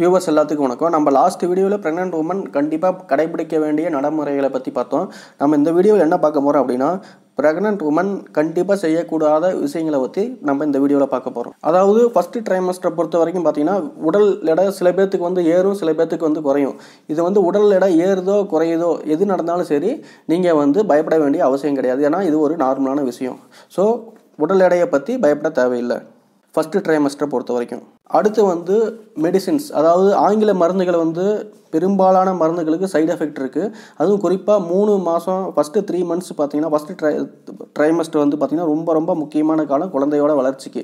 Viewers எல்லாத்துக்கும் வணக்கம். நம்ம லாஸ்ட் வீடியோவில் ப்ரெக்னென்ட் உமன் கண்டிப்பாக கடைபிடிக்க வேண்டிய நடைமுறைகளை பற்றி பார்த்தோம். நம்ம இந்த வீடியோவில் என்ன பார்க்க போகிறோம் அப்படின்னா ப்ரெக்னென்ட் உமன் கண்டிப்பாக செய்யக்கூடாத விஷயங்களை பற்றி நம்ம இந்த வீடியோவில் பார்க்க போகிறோம் அதாவது ஃபஸ்ட்டு ட்ரைமஸ்டரை பொறுத்த வரைக்கும் பார்த்தீங்கன்னா உடல் எடை சில பேர்த்துக்கு வந்து ஏறும் சில பேர்த்துக்கு வந்து குறையும். இது வந்து உடல் எடை ஏறுதோ குறையுதோ எது நடந்தாலும் சரி நீங்கள் வந்து பயப்பட வேண்டிய அவசியம் கிடையாது. ஏன்னா இது ஒரு நார்மலான விஷயம். ஸோ உடல் எடையை பற்றி பயப்பட தேவையில்லை. ஃபஸ்ட்டு ட்ரைமஸ்டரை பொறுத்த வரைக்கும். அடுத்து வந்து மெடிசின்ஸ் அதாவது ஆங்கில மருந்துகளை வந்து பெரும்பாலான மருந்துகளுக்கு சைடு எஃபெக்ட் இருக்குது அதுவும் குறிப்பாக மூணு மாதம் ஃபஸ்ட்டு த்ரீ மந்த்ஸ் பார்த்தீங்கன்னா ஃபஸ்ட்டு ட்ரை ட்ரைமஸ்டர் வந்து பார்த்திங்கன்னா ரொம்ப ரொம்ப முக்கியமான காலம் குழந்தையோட வளர்ச்சிக்கு.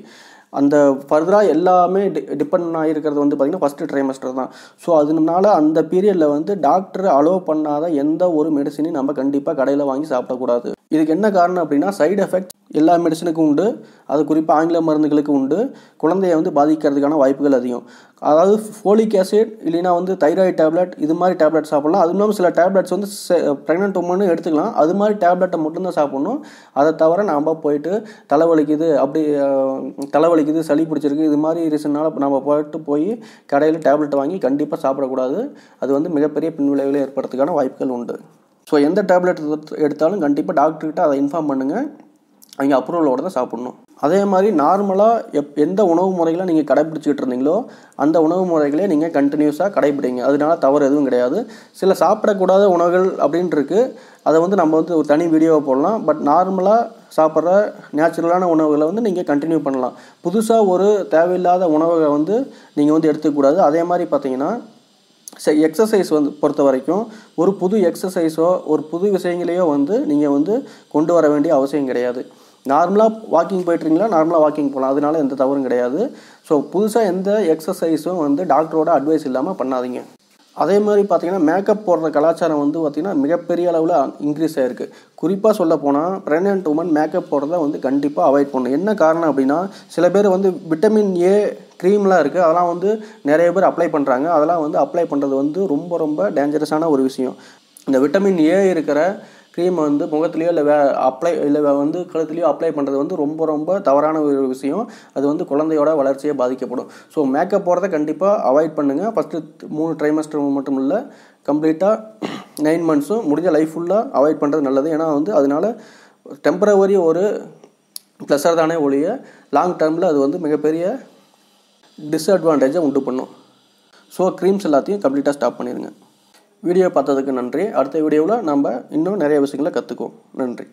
அந்த ஃபர்தராக எல்லாமே டி டிபெண்ட் ஆகிருக்கிறது வந்து பார்த்திங்கன்னா ஃபஸ்ட்டு ட்ரைமஸ்டர் தான். ஸோ அதனால அந்த பீரியடில் வந்து டாக்டர் அலோவ் பண்ணாத எந்த ஒரு மெடிசனையும் நம்ம கண்டிப்பாக கடையில் வாங்கி சாப்பிடக்கூடாது. இதுக்கு என்ன காரணம் அப்படின்னா சைடு எஃபெக்ட் எல்லா மெடிசனுக்கும் உண்டு. அது குறிப்பாக ஆங்கில மருந்துகளுக்கு உண்டு. குழந்தைய வந்து பாதிக்கிறதுக்கான வாய்ப்புகள் அதிகம். அதாவது ஃபோலிக் ஆசிட் இல்லைன்னா வந்து தைராய்டு டேப்லெட் இது மாதிரி டேப்லெட் சாப்பிட்லாம். அது இல்லாமல் சில டேப்லெட்ஸ் வந்து ப்ரெக்னென்ட் உமனு எடுத்துக்கலாம். அது மாதிரி டேப்லெட்டை மட்டும்தான் சாப்பிட்ணும். அதை தவிர நாம் போயிட்டு தலைவலிக்குது அப்படி தலைவலிக்குது சளி பிடிச்சிருக்கு இது மாதிரி ரீசனால் நம்ம போயிட்டு போய் கடையில் டேப்லெட் வாங்கி கண்டிப்பாக சாப்பிடக்கூடாது. அது வந்து மிகப்பெரிய பின்விளைவுகளை ஏற்படுறதுக்கான வாய்ப்புகள் உண்டு. ஸோ எந்த டேப்லெட் எடுத்தாலும் கண்டிப்பாக டாக்டர்கிட்ட அதை இன்ஃபார்ம் பண்ணுங்கள் அவங்க அப்ரூவலோடு தான் சாப்பிட்ணும். அதே மாதிரி நார்மலாக எப் எந்த உணவு முறைகளை நீங்கள் கடைபிடிச்சிக்கிட்டு இருந்தீங்களோ அந்த உணவு முறைகளே நீங்கள் கண்டினியூஸாக கடைப்பிடிங்க. அதனால தவறு எதுவும் கிடையாது. சில சாப்பிடக்கூடாத உணவுகள் அப்படின்ட்டு இருக்குது அதை வந்து நம்ம வந்து ஒரு தனி வீடியோவை போடலாம். பட் நார்மலாக சாப்பிட்ற நேச்சுரலான உணவுகளை வந்து நீங்கள் கண்டினியூ பண்ணலாம். புதுசாக ஒரு தேவையில்லாத உணவுகளை வந்து நீங்கள் வந்து எடுத்துக்கூடாது அதே மாதிரி பார்த்தீங்கன்னா எக்ஸசைஸ் வந்து பொறுத்த வரைக்கும் ஒரு புது எக்ஸசைஸோ ஒரு புது விஷயங்களையோ வந்து நீங்கள் வந்து கொண்டு வர வேண்டிய அவசியம் கிடையாது. நார்மலாக வாக்கிங் போயிட்டுருங்களா நார்மலாக வாக்கிங் போகலாம். அதனால எந்த தவறும் கிடையாது. ஸோ புதுசாக எந்த எக்ஸசைஸும் வந்து டாக்டரோட அட்வைஸ் இல்லாமல் பண்ணாதீங்க. அதே மாதிரி பார்த்தீங்கன்னா மேக்கப் போடுற கலாச்சாரம் வந்து பார்த்திங்கன்னா மிகப்பெரிய அளவில் இன்க்ரீஸ் ஆகிருக்கு குறிப்பாக சொல்ல போனால் ப்ரெக்னென்ட் உமன் மேக்கப் போடுறத வந்து கண்டிப்பாக அவாய்ட் பண்ணணும். என்ன காரணம் அப்படின்னா சில பேர் வந்து விட்டமின் ஏ க்ரீம்லாம் இருக்குது அதெல்லாம் வந்து நிறைய பேர் அப்ளை பண்ணுறாங்க அதெல்லாம் வந்து அப்ளை பண்ணுறது வந்து ரொம்ப ரொம்ப டேஞ்சரஸான ஒரு விஷயம். இந்த விட்டமின் ஏ இருக்கிற க்ரீமை வந்து முகத்துலேயோ இல்லை வே அப்ளை இல்லை வந்து கழுத்துலேயோ அப்ளை பண்ணுறது வந்து ரொம்ப ரொம்ப தவறான ஒரு விஷயம். அது வந்து குழந்தையோட வளர்ச்சியை பாதிக்கப்படும். ஸோ மேக்கப் போகிறத கண்டிப்பாக அவாய்ட் பண்ணுங்கள் ஃபஸ்ட்டு மூணு ட்ரைமஸ்டர் மட்டும் இல்லை கம்ப்ளீட்டாக நைன் மந்த்ஸும் முடிஞ்ச லைஃப் ஃபுல்லாக அவாய்ட் பண்ணுறது நல்லது. ஏன்னா வந்து அதனால் டெம்பரவரி ஒரு ப்ளஸர் தானே ஒழிய லாங் டேர்மில் அது வந்து மிகப்பெரிய டிஸ்அட்வான்டேஜை உண்டு பண்ணும். ஸோ க்ரீம்ஸ் எல்லாத்தையும் கம்ப்ளீட்டாக ஸ்டாப் பண்ணிடுங்க வீடியோ பார்த்ததுக்கு நன்றி. அடுத்த வீடியோவில் நம்ம இன்னும் நிறைய விஷயங்களை கற்றுக்குவோம் நன்றி.